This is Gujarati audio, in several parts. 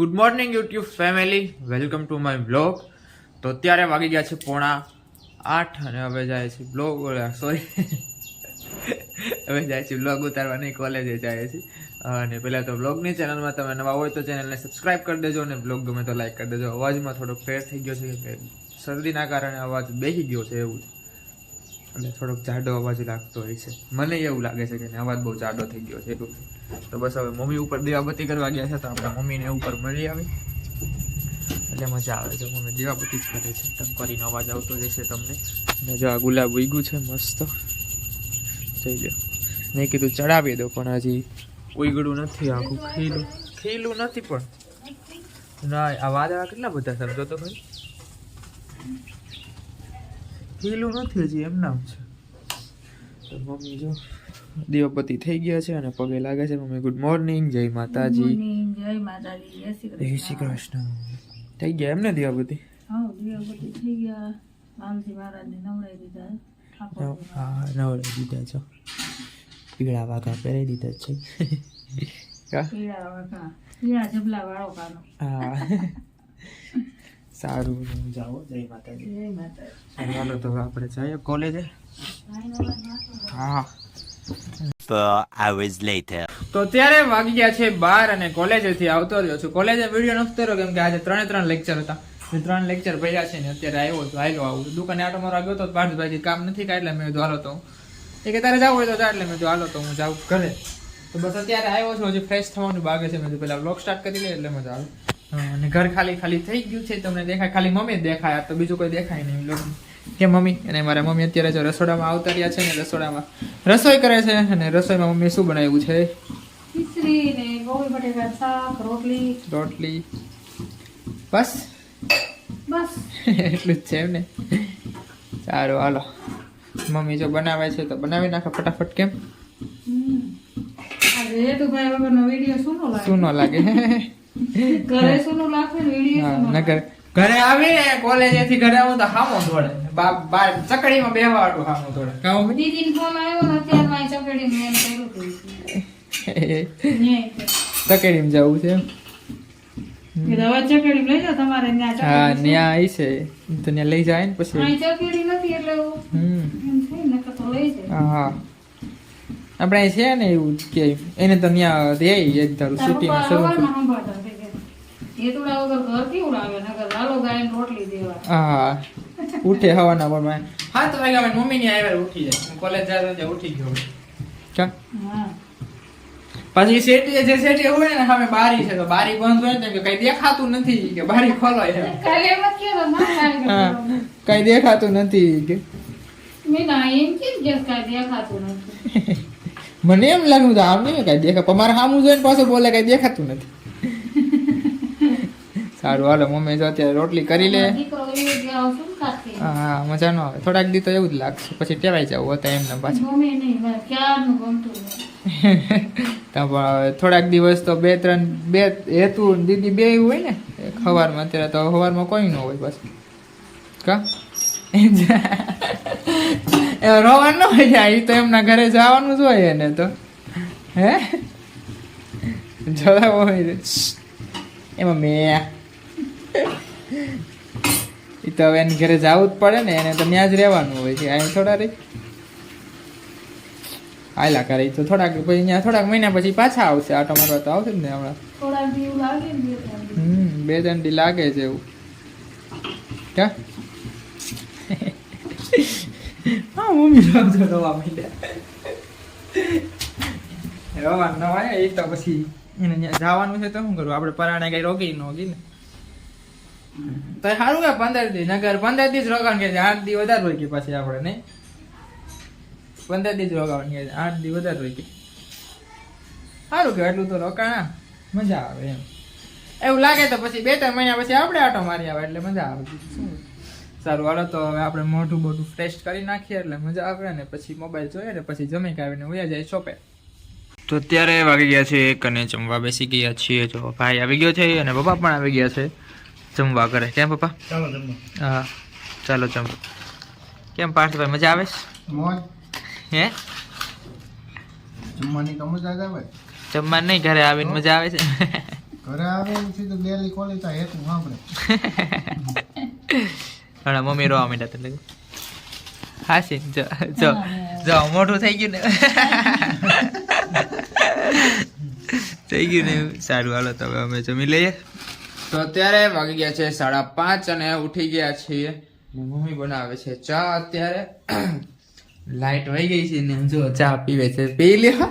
Good morning YouTube family welcome to my blog તો અત્યારે વાગી ગયા છે પોણા આઠ અને હવે જાય છે બ્લોગ સોરી હવે જાય છે બ્લોગ ઉતારવાની કોલેજે જાય છે. અને પહેલાં તો બ્લોગની ચેનલમાં તમે નવા હોય તો ચેનલને સબસ્ક્રાઈબ કરી દેજો અને બ્લોગ ગમે તો લાઈક કરી દેજો. અવાજમાં થોડોક ફેર થઈ ગયો છે કે શરદીના કારણે અવાજ બેસી ગયો છે એવું છે. એટલે થોડોક જાડો અવાજ લાગતો હોય છે. મને એવું લાગે છે કે અવાજ બહુ જાડો થઈ ગયો છે તો બસ હવે મમ્મી ઉપર દીવાબત્તી કરવા ગયા છે, તો આપણે મમ્મીને ઉપર મળી આવી. એટલે મજા આવે છે, મમ્મી દીવાબત્તી જ કરે છે. ટંકરીનો અવાજ આવતો જશે તમને. અને જો આ ગુલાબ ઉગ્યું છે, મસ્ત. જઈ ગયો. મેં કીધું ચડાવી દો, પણ હજી ઉગડું નથી આખું. ખીલું ખીલું નથી પણ. ના, આ વાદળા કેટલા બધા સમજો તો ભાઈ. ખીલું નથી હજી એમ નામ છે. તો મમ્મી જો દિવપતિ થઈ ગયા છે અને પગે લાગે છે. મમ્મી ગુડ મોર્નિંગ જય માતાજી. જય માતાજી જય શ્રી કૃષ્ણ. થઈ ગયા એમને દીવાબત્તી હા દીવાબત્તી થઈ ગયા. રામજી મહારાજને નવરાઈ દીધા હા નવરાઈ દીધા છો. પીળા વાઘા પહેરી દીધા છે. પીળા વાઘા. પીળા જબલા વાળો કાનો. હા. સારું. જાઓ જય માતાજી. જય માતાજી. ચાલો તો આપણે જઈએ કોલેજે. હા. Hours later. તો અત્યારે વાગી ગયા છે બાર અને કોલેજેથી આવતો રહ્યો છું. કોલેજે વીડિયો નથી કર્યો કેમ કે આજે ત્રણે ત્રણ લેક્ચર હતા. ત્રણ લેક્ચર ભર્યા છે ને અત્યારે આવ્યો તો આવ્યો આવું દુકાને આટો મારો ગયો તો પાર્થભાઈ કામ નથી કાંઈ એટલે મેં કીધું હાલો તો એ કે તારે જવું હોય તો જા. એટલે મેં કીધું હાલો તો હું જાઉં ઘરે. તો બસ અત્યારે આવ્યો છું હજી ફ્રેશ થવાનું બાગે છે. મેં પેલા બ્લોગ સ્ટાર્ટ કરી લે. એટલે મજા આવે અને ઘર ખાલી ખાલી થઈ ગયું છે તમને દેખાય. ખાલી મમ્મી જ દેખાય આ તો બીજું કોઈ દેખાય નહીં. લોકો કે મમ્મી અને મારા મમ્મી અત્યારે જો રસોડામાં આવતા રહ્યા છે ને રસોડામાં રસોઈ કરે છે અને રસોઈમાં મમ્મી શું બનાવ્યું છે? રોટલી. રોટલી. બસ? બસ. એટલું જ છે એમ ને? સારું હાલો. મમ્મી જો બનાવે છે તો બનાવી નાખો ફટાફટ કેમ? સુનો લાગે? ઘરે સુનો લાગે ને વીડિયો નકર ઘરે આવીને કોલેજેથી ઘરે આવું તો હામો દોડે બા બાર ચકડીમાં બેહવા વાળું હામો દોડે કાં દીદી ફોન આવ્યો ને અત્યારમાં ચકડી એમ કર્યું હતું ચકડીમાં જવું છે હા. ત્યાં આવી છે. તો ત્યાં લઈ જાય ને પછી. હા આપણે છે ને એવું કે એને તો ત્યાં દે એક ધારું તારા સિટીમાં શરૂ સવારમાં સંભાળતા હતા કે, હેતુડા વગર ઘર કેવું લાગે નકર લાલો ગાયને રોટલી દેવા. હા ઉઠે હવાના પોરમાં સાત વાગ્યા માં મમ્મી ની આવ્યા ઉઠી જાય. કોલેજ જાય તો ઉઠી ગયો કા પછી શેઠી જે શેઠી હોય ને સામે બારી છે તો બારી બંધ હોય ને કઈ દેખાતું નથી કે બારી ખોલો ના કાંઈ દેખાતું નથી કે. મેં ના એમ કેમ કે કાંઈ દેખાતું નથી. મને એમ લાગ્યું તો આમ નહીં કઈ દેખા પણ મારે સામું જોઈને પાછું બોલે કઈ દેખાતું નથી. સારું હાલો મમ્મી જો અત્યારે રોટલી કરી લે. હા મજા ન આવે. થોડાક દી તો એવું જ લાગશે. પછી ટેવાઈ જવું હતા એમને પાછું. થોડાક દિવસ તો બે ત્રણ બે હેતુ દીદી બે હોય ને સવારમાં અત્યારે તો સવારમાં કોઈ ન હોય બસ. કા? એ રોવાનું હોય એ તો એમના ઘરે જવાનું જ હોય એને તો. હે? જરા હોય એમાં મેં એ તો હવે એની ઘરે જવું જ પડે ને એને તો ત્યાં જ રહેવાનું હોય છે અહીં થોડા રહી. આયલા કરે તો થોડાક પછી અહીંયા થોડાક મહિના પછી પાછા આવશે આટો મારવા તો આવશે ને હમણાં. બે ત્રણ દી. લાગે છે એવું. ક્યાં? હા મમ્મી રાવજો રવા માંડ્યા. રવા ન હોય એ તો પછી એને જવાનું છે તો શું કરવું? આપણે પરાણે કઈ રોકી ન હોગી ને. તો સારું કે પંદર દી નગર પંદર દી જ રોકાણ કે આઠ દી વધારે હોય કે પછી આપણે, નહીં? પંદર દી જ રોકાણ કે આઠ દી વધારે હોય કે સારું કે એટલું તો રોકાણ મજા આવે એમ. એવું લાગે તો પછી બે ત્રણ મહિના પછી આપણે આટો મારી આવે એટલે મજા આવે. સારું, હાલો તો હવે આપણે મોઢું મોઢું ફ્રેશ કરી નાખીએ એટલે મજા આવે ને પછી મોબાઈલ જોઈએ ને પછી જમી કાવીને ઉયા જાય શોપે તો અત્યારે વાગી ગયા છે એક અને જમવા બેસી ગયા છીએ. જો ભાઈ આવી ગયો છે અને પપ્પા પણ આવી ગયા છે. જમવા કરે કેમ પપ્પા? હા ચાલો જમ કેમ પાર્થભાઈ મજા આવે છે? હે? જમવાની તો મજા આવે. જમવા નહીં ઘરે આવીને મજા આવે છે. ઘરે આવે એમ સીધું ડેલી ખોલી તો હેતું સાંભળે. હમણાં મમ્મી રોવા માંડ્યા એટલે. હાસી જો જો જો મોટું થઈ ગયું ને. થઈ ગયું ને. સારું હાલો તો હવે અમે જમી લઈએ. તો અત્યારે વાગી ગયા છે સાડા પાંચ અને ઉઠી ગયા છીએ. મમ્મી બનાવે છે ચા અત્યારે. લાઈટ વહી ગઈ છે ને જો ચા પીવે છે. પી લ્યો.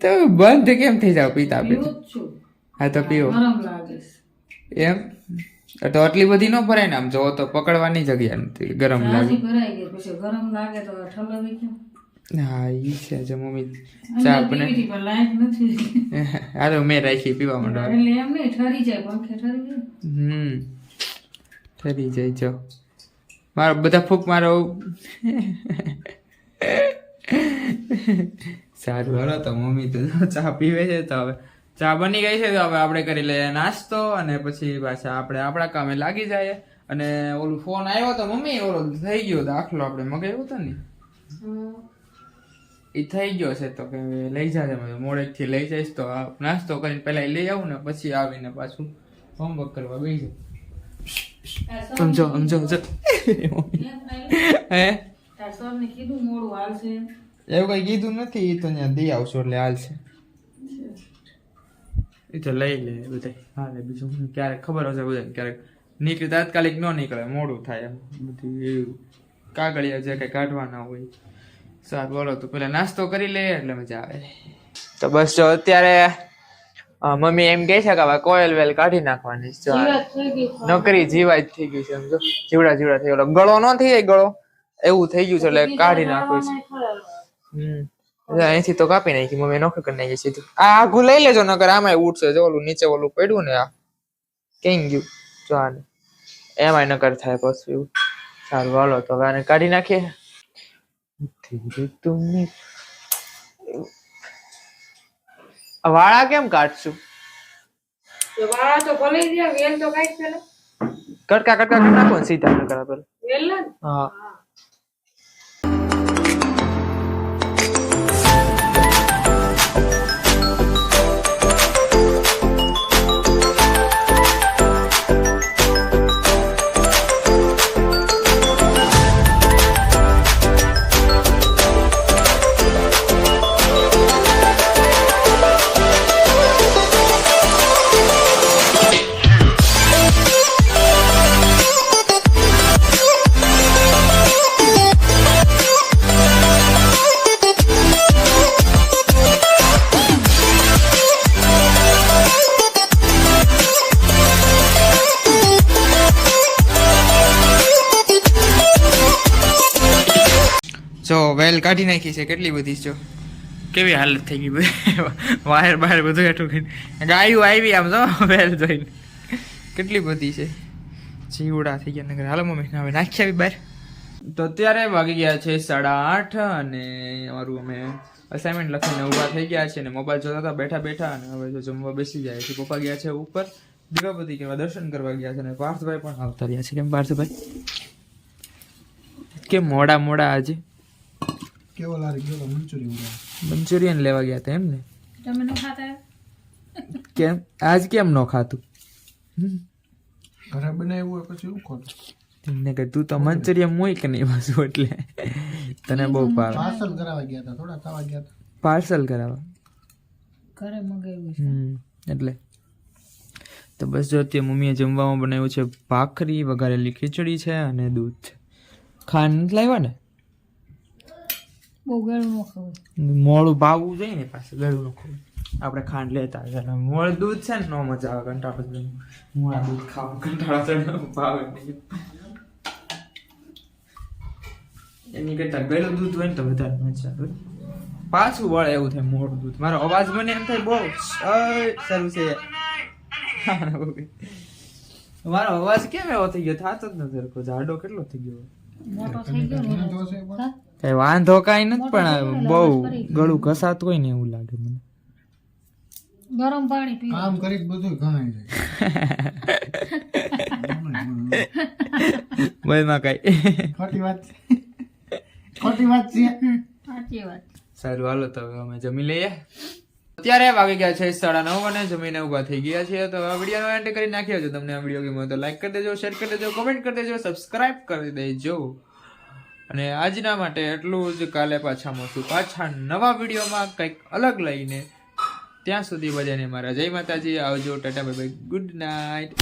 તો બંધ કેમ થઈ જાવ પીતા પીતા? હા તો પીવો. એમ? તો આટલી બધી ન ભરાય ને આમ જો તો પકડવાની જગ્યા નથી. ગરમ લાગે. ગરમ લાગે તો ઠંડો હા ઈ છે જે મમ્મી ચા આપણે હાલો મેં રાખી પીવા માંડો એટલે એમ નહીં ઠરી જાય પંખે ઠરી જાય. હમ ઠરી જાય જો. મારો બધા ફૂક મારો. સારું હાલો તો મમ્મી તો ચા પીવે છે તો હવે ચા બની ગઈ છે તો હવે આપણે કરી લઈએ નાસ્તો અને પછી પાછા આપણે આપણા કામે લાગી જાય. અને ઓલું ફોન આવ્યો તો મમ્મી ઓલો થઈ ગયો દાખલો આપણે મગાવ્યો હતો ને? એ થઈ ગયો છે તો કે લઈ જાજે મોડેક મોડેકથી લઈ જઈશ તો આ નાસ્તો કરીને પેલા લઈ આવું ને પછી આવીને પાછું હોમવર્ક કરવા બેસી સમજો સમજો સમજો. હે? તાર સરને કીધું મોડું હાલશે. એવું કઈ કીધું નથી એ તો ત્યાં દઈ આવશો એટલે હાલશે. એ તો લઈ લે બધા હાલે બીજું ક્યારેક ખબર હશે બધા ક્યારેક. નીકળે તાત્કાલિક ન નીકળે મોડું થાય એમ. બધું એવું કાગળિયા જે કઈ કાઢવાના હોય. સારું બોલો તો પેલા નાસ્તો કરી લઈએ એટલે મજા આવે. તો બસ જો અત્યારે મમ્મી એમ કહે છે કે હવે કોયલ વેલ કાઢી નાખવાની છે. જો આ જીવાત થઈ ગઈ નકરી જીવાય થઈ ગઈ છે સમજો જીવડા જીવડા થઈ ગયો. ગળો ન થઈ જાય ગળો. એવું થઈ ગયું છે એટલે કાઢી નાખવું છે. હમ. અહીંથી તો કાપી નાખી મમ્મી નોકરી કરી નાખી સીધું. આ આઘું લઈ લેજો નકર આમાં ઉઠશે જો ઓલું નીચે ઓલું પડ્યું ને આ કઈ ગયું? જો આને. એમાંય નકર થાય પછી એવું. સારું હાલો તો હવે આને કાઢી નાખીએ. વાળા કેમ કાઢશું વાળા તો ભલે રહ્યા વેલ તો કાંઈક પેલા કટકા કટકા કરી નાખો ને સીધા નકર આ પેલા ને હા જો કાઢી નાખી છે કેટલી બધી જો. કેવી હાલત થઈ ગઈ વાયર બહાર બધું હેઠું કરીને ગાયું આવી આમ જો વેલ જોઈને. કેટલી બધી છે? જીવડા થઈ ગયા નગર. હાલો મમ્મી હવે નાખી આવી બહાર. તો અત્યારે વાગી ગયા છે સાડા આઠ અને અમારું અમે અસાઇનમેન્ટ લખીને ઊભા થઈ ગયા છે અને મોબાઈલ જોતા હતા બેઠા બેઠા અને હવે જો જમવા બેસી જાય છે. પપ્પા ગયા છે ઉપર. દીવાબત્તી કેવા દર્શન કરવા ગયા છે અને પાર્થભાઈ પણ આવતા રહ્યા છે. કેમ પાર્થભાઈ? કેમ મોડા મોડા આજે? કેવો લારી ગયો મંચુરિયન મંચુરિયન લેવા ગયા હતા એમ ને તમે ન ખાતા કેમ? આજ કેમ ન ખાતું? ઘરે બનાવ્યું હોય પછી એવું ખોટું તમને કે તું તો મંચુરિયન મોય કે નહીં પાછું એટલે? તને બહુ ભાવે. પાર્સલ કરાવવા ગયા હતા થોડા ખાવા ગયા હતા. પાર્સલ કરાવવા. ઘરે મગાવ્યું છે. હમ એટલે. તો બસ જો અત્યારે મમ્મીએ જમવામાં બનાવ્યું છે ભાખરી વઘારેલી ખીચડી છે અને દૂધ છે. ખાંડ નથી લાવ્યા ને? બહુ ગળું ન ખબર મોડું ભાવવું જોઈએ ને પાછું ગળું ન ખોવું આપણે ખાંડ લેતા હતા. મોડું દૂધ છે ને નો મજા આવે કંટાળો મોડા દૂધ ખાવ કંટાળો ચડે ભાવે નહીં. એની કરતા ગળું દૂધ હોય ને તો વધારે મજા આવે. પાછું વળે એવું થાય મોડું દૂધ. મારો અવાજ મને એમ થાય બહુ સારું છે. મારો અવાજ કેમ એવો થઈ ગયો? થાતો જ નથી સરખો જાડો કેટલો થઈ ગયો? મોટો થઈ ગયો કઈ વાંધો કઈ નથી પણ બહુ ગળું ઘસાતું હોય ને એવું લાગે મને. ગરમ પાણી પી કામ કરી બધું ગણાય જાય. ભાઈ ના કઈ. ખોટી વાત ખોટી વાત છે. સાચી વાત. સારું હાલો તો હવે અમે જમી લઈએ. અત્યારે વાગી ગયા છે સાડા નવ અને જમીને ઊભા થઈ ગયા છે તો આ વીડિયો એન્ડ કરી નાખ્યો છે તમને આ વીડિયો ગમ્યો તો લાઈક કરી દેજો શેર કરી દેજો કોમેન્ટ કરી દેજો સબસ્ક્રાઇબ કરી દેજો. અને આજના માટે એટલું જ. કાલે પાછા મળશું પાછા નવા વિડીયોમાં કંઈક અલગ લઈને. ત્યાં સુધી બધાને મારા જય માતાજી. આવજો, tata bye bye good night.